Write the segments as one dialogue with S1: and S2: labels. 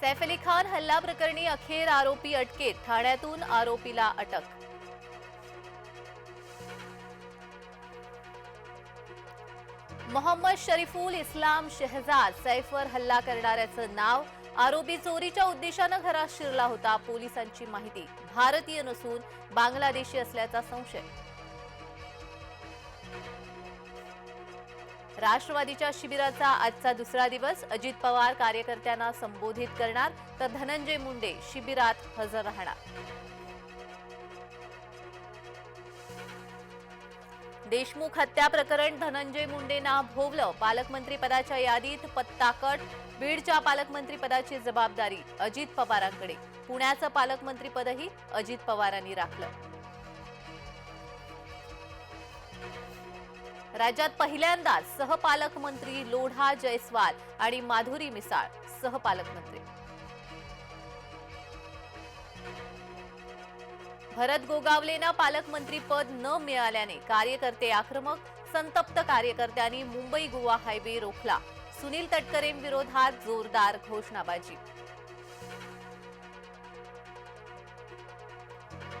S1: सैफ अली खान हल्ला प्रकरणी अखेर आरोपी अटकेत ठाण्यातून आरोपीला अटक. मोहम्मद शरीफुल इस्लाम शहजाद सैफवर हल्ला करणाऱ्याचं नाव आरोपी चोरीच्या उद्देशानं घरात शिरला होता पोलिसांची माहिती. भारतीय नसून बांगलादेशी असल्याचा संशय. राष्ट्रवादीच्या शिबिराचा आजचा दुसरा दिवस. अजित पवार कार्यकर्त्यांना संबोधित करणार तर धनंजय मुंडे शिबिरात हजर राहणार. देशमुख हत्या प्रकरण धनंजय मुंडेंना भोवलं. पालकमंत्री पदाच्या यादीत पत्ता कट बीडच्या पालकमंत्री पदाची जबाबदारी अजित पवारांकडे. पुण्याचं पालकमंत्रीपदही अजित पवारांनी राखलं. राज्यात पहिल्यांदाच सहपालकमंत्री लोढा जयस्वाल आणि माधुरी मिसाळ सहपालकमंत्री भरत गोगावलेंना पालकमंत्री पद न मिळाल्याने कार्यकर्ते आक्रमक संतप्त कार्यकर्त्यांनी मुंबई गोवा हायवे रोखला. सुनील तटकरेंविरोधात जोरदार घोषणाबाजी.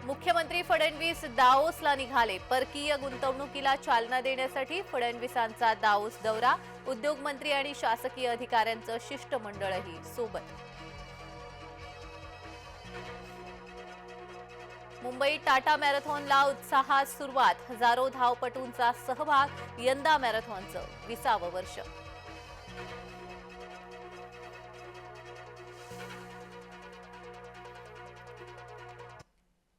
S1: मुख्यमंत्री फडणवीस दाओसला निघाले. परकीय गुंतवणुकीला चालना देण्यासाठी फडणवीसांचा दाओस दौरा उद्योगमंत्री आणि शासकीय अधिकाऱ्यांचं शिष्टमंडळही सोबत. मुंबई टाटा मॅरेथॉनला उत्साहात सुरुवात. हजारो धावपटूंचा सहभाग यंदा मॅरेथॉनचं विसावं वर्ष.